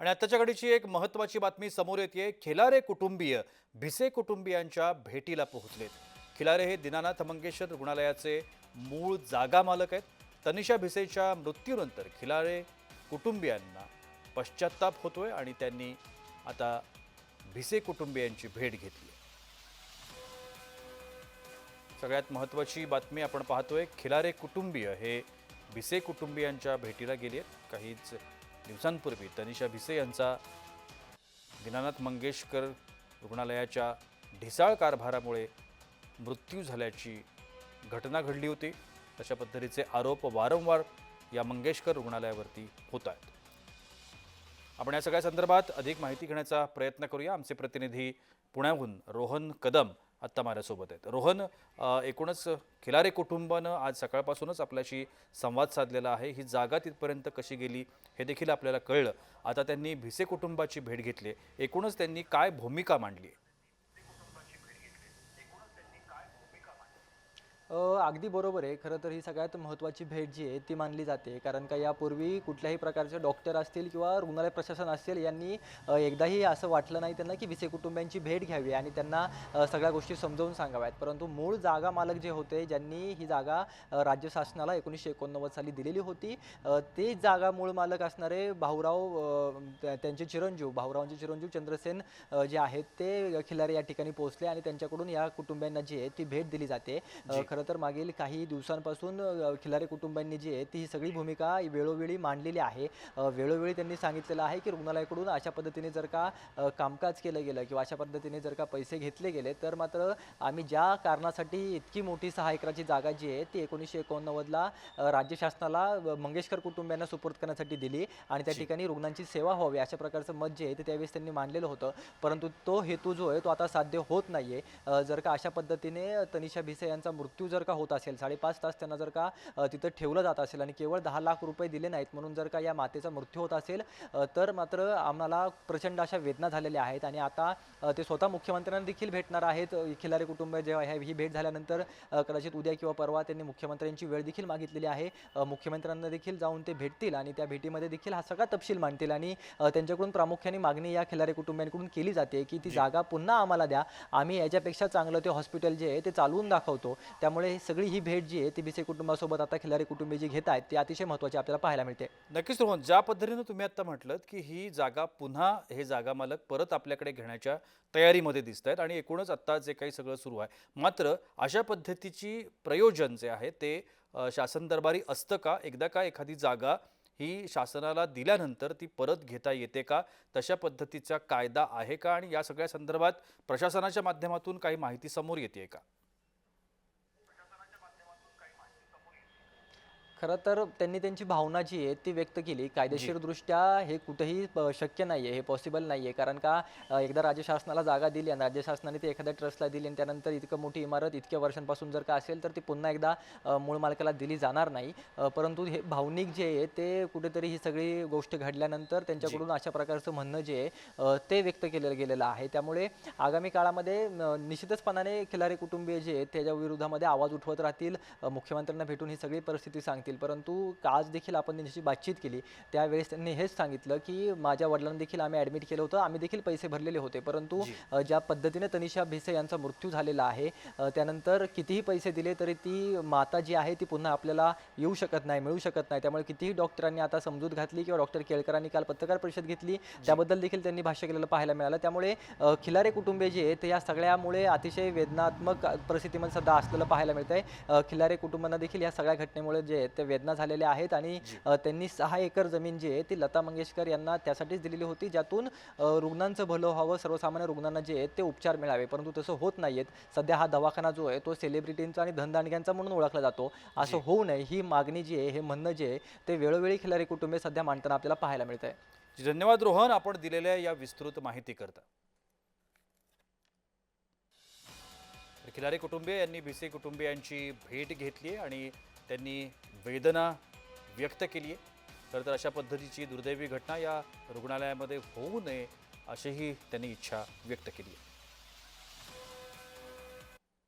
आणि आत्ताच्या घडीची एक महत्त्वाची बातमी समोर येते खिलारे कुटुंबीय भिसे कुटुंबियांच्या भेटीला पोहोचलेत. खिलारे हे दीनानाथ मंगेशकर रुग्णालयाचे मूळ जागा मालक आहेत. तनिषा भिसेच्या मृत्यूनंतर खिलारे कुटुंबियांना पश्चाताप होतोय आणि त्यांनी आता भिसे कुटुंबियांची भेट घेतली सगळ्यात महत्त्वाची बातमी आपण पाहतोय. खिलारे कुटुंबीय हे भिसे कुटुंबियांच्या भेटीला गेले आहेत काहीच दिवसांपूर्वी तनिषा भिसे यांचा दीनानाथ मंगेशकर रुग्णालयाच्या ढिसाळ कारभारामुळे मृत्यू झाल्याची घटना घडली होती. तशा पद्धतीचे आरोप वारंवार या मंगेशकर रुग्णालयावरती होत आहेत. आपण या सगळ्या संदर्भात अधिक माहिती घेण्याचा प्रयत्न करूया. आमचे प्रतिनिधी पुण्याहून रोहन कदम आत्ता माझ्यासोबत आहेत. रोहन एकूणच खिलारे कुटुंबानं आज सकाळपासूनच आपल्याशी संवाद साधलेला आहे. ही जागा तिथपर्यंत कशी गेली हे देखील आपल्याला कळलं. आता त्यांनी भिसे कुटुंबाची भेट घेतली. आहे. एकूणच त्यांनी काय भूमिका मांडली आहे अ, अगदी बरोबर आहे. खरं तर ही सगळ्यात महत्त्वाची भेट जी आहे ती मानली जाते. कारण का यापूर्वी कुठल्याही प्रकारचे डॉक्टर असतील किंवा रुग्णालय प्रशासन असेल यांनी एकदाही असं वाटलं नाही त्यांना की विसे कुटुंबियांची भेट घ्यावी आणि त्यांना सगळ्या गोष्टी समजावून सांगाव्यात. परंतु मूळ जागा मालक जे होते ज्यांनी ही जागा राज्य शासनाला एकोणीसशे एकोणनव्वद साली दिलेली होती ते जागा मूळ मालक असणारे भाऊराव त्यांचे चिरंजीव भाऊरावांचे चिरंजीव चंद्रसेन जे आहेत ते खिलारे या ठिकाणी पोहोचले आणि त्यांच्याकडून या कुटुंबियांना जी आहे ती भेट दिली जाते. जी. खरं तर मागील काही दिवसांपासून खिलारे कुटुंबांनी जी आहे ती ही सगळी भूमिका वेळोवेळी मांडलेली आहे. वेळोवेळी त्यांनी सांगितलेलं आहे की रुग्णालयाकडून अशा पद्धतीने जर का कामकाज केलं गेलं किंवा अशा पद्धतीने जर का पैसे घेतले गेले तर मात्र आम्ही ज्या कारणासाठी इतकी मोठी सहा एकराची जागा जी आहे ती एकोणीसशे एकोणनव्वदला राज्य शासनाला मंगेशकर कुटुंबियांना सुपूर्द करण्यासाठी दिली आणि त्या. ठिकाणी रुग्णांची सेवा व्हावी अशा प्रकारचं मत जे आहे ते त्यावेळेस त्यांनी मांडलेलं होतं. परंतु तो हेतू जो आहे तो आता साध्य होत नाहीये. अ, जर का अशा पद्धतीने तनिषा भिसे यांचा मृत्यू जर का होत असेल साडेपाच तास त्यांना जर का तिथं ठेवलं जात असेल आणि केवळ दहा लाख रुपये दिले नाहीत म्हणून जर का या मातेचा मृत्यू होत असेल तर मात्र आम्हाला प्रचंड अशा वेदना झालेल्या आहेत आणि आता ते स्वतः मुख्यमंत्र्यांना देखील भेटणार आहेत. खिलारे कुटुंब जेव्हा ही भेट झाल्यानंतर कदाचित उद्या किंवा परवा त्यांनी मुख्यमंत्र्यांची वेळ देखील मागितलेली आहे. मुख्यमंत्र्यांना देखील जाऊन ते भेटतील आणि त्या भेटीमध्ये देखील हा सगळा तपशील मांडतील आणि त्यांच्याकडून प्रामुख्याने मागणी या खिलारे कुटुंबियांकडून केली जाते की ती. जागा पुन्हा आम्हाला द्या. आम्ही याच्यापेक्षा चांगलं ते हॉस्पिटल जे आहे ते चालवून दाखवतो. त्यामुळे त्यामुळे सगळी ही भेट जी आहे ती भिसे कुटुंबासोबत आता खिलारी कुटुंबी जी घेत आहेत ती अतिशय महत्त्वाची आपल्याला पाहायला मिळते. नक्कीच रोहन ज्या पद्धतीनं तुम्ही आता म्हटलं की ही जागा पुन्हा हे जागा मालक परत आपल्याकडे घेण्याच्या तयारीमध्ये दिसत आहेत आणि एकूणच आत्ता जे काही सगळं सुरू आहे मात्र अशा पद्धतीची प्रयोजन जे आहे ते शासन दरबारी असतं का? एकदा का एखादी जागा ही शासनाला दिल्यानंतर ती परत घेता येते का? तशा पद्धतीचा कायदा आहे का? आणि या सगळ्या संदर्भात प्रशासनाच्या माध्यमातून काही माहिती समोर येते का? खरं तर त्यांनी त्यांची भावना जी आहे ती व्यक्त केली. कायदेशीरदृष्ट्या हे कुठेही प- शक्य नाही आहे हे पॉसिबल नाही आहे कारण का एकदा राज्य शासनाला जागा दिली आणि राज्य शासनाने ती एखाद्या ट्रस्टला दिली आणि त्यानंतर इतकं मोठी इमारत इतक्या वर्षांपासून जर का असेल तर ती पुन्हा एकदा मूळ मालकाला दिली जाणार नाही. परंतु हे भावनिक जे आहे ते कुठेतरी ही सगळी गोष्ट घडल्यानंतर त्यांच्याकडून अशा प्रकारचं म्हणणं जे आहे ते व्यक्त केलं गेलेलं आहे. त्यामुळे आगामी काळामध्ये निश्चितचपणाने खिलारी कुटुंबीय जे आहेत त्याच्या विरोधामध्ये आवाज उठवत राहतील. मुख्यमंत्र्यांना भेटून ही सगळी परिस्थिती सांगतील परंतु आज देखील आपण त्यांच्याशी बातचीत केली. त्यावेळेस त्यांनी हेच सांगितलं की माझ्या वडिलांना देखील आम्ही ॲडमिट केलं होतं. आम्ही देखील पैसे भरलेले होते. परंतु ज्या पद्धतीने तनिषा भिसे यांचा मृत्यू झालेला आहे त्यानंतर कितीही पैसे दिले तरी ती माता जी आहे ती पुन्हा आपल्याला येऊ शकत नाही मिळू शकत नाही. त्यामुळे कितीही डॉक्टरांनी आता समजूत घातली किंवा डॉक्टर केळकरांनी काल पत्रकार परिषद घेतली त्याबद्दल देखील त्यांनी भाष्य केलेलं पाहायला मिळालं. त्यामुळे खिलारे कुटुंबे जे आहेत ते या सगळ्यामुळे अतिशय वेदनात्मक परिस्थितीमध्ये सध्या असलेलं पाहायला मिळतंय. अ, खिलारे कुटुंबांना देखील या सगळ्या घटनेमुळे जे आहेत ते वेदना झालेल्या आहेत आणि त्यांनी सहा एकर जमीन जी आहे ती लता मंगेशकर यांना त्यासाठीच दिलेली होती ज्यातून रुग्णांचं भलं व्हावं सर्वसामान्य रुग्णांना जे आहेत ते उपचार मिळावे. परंतु तसं होत नाहीयेत. सध्या हा दवाखाना जो आहे तो सेलिब्रिटींचा आणि धनदांडग्यांचा म्हणून ओळखला जातो. असं. होऊ नये ही मागणी जी आहे हे म्हणणं जे आहे ते वेळोवेळी खिलारी कुटुंबे सध्या मांडताना आपल्याला पाहायला मिळत आहे धन्यवाद रोहन. आपण दिलेल्या या विस्तृत माहिती करता. तर खिलारे कुटुंबीय यांनी भिसे कुटुंबियांची भेट घेतली आणि त्यांनी वेदना व्यक्त केली आहे. तर तर अशा पद्धतीची दुर्दैवी घटना या रुग्णालयामध्ये होऊ नये अशीही त्यांनी इच्छा व्यक्त केली आहे.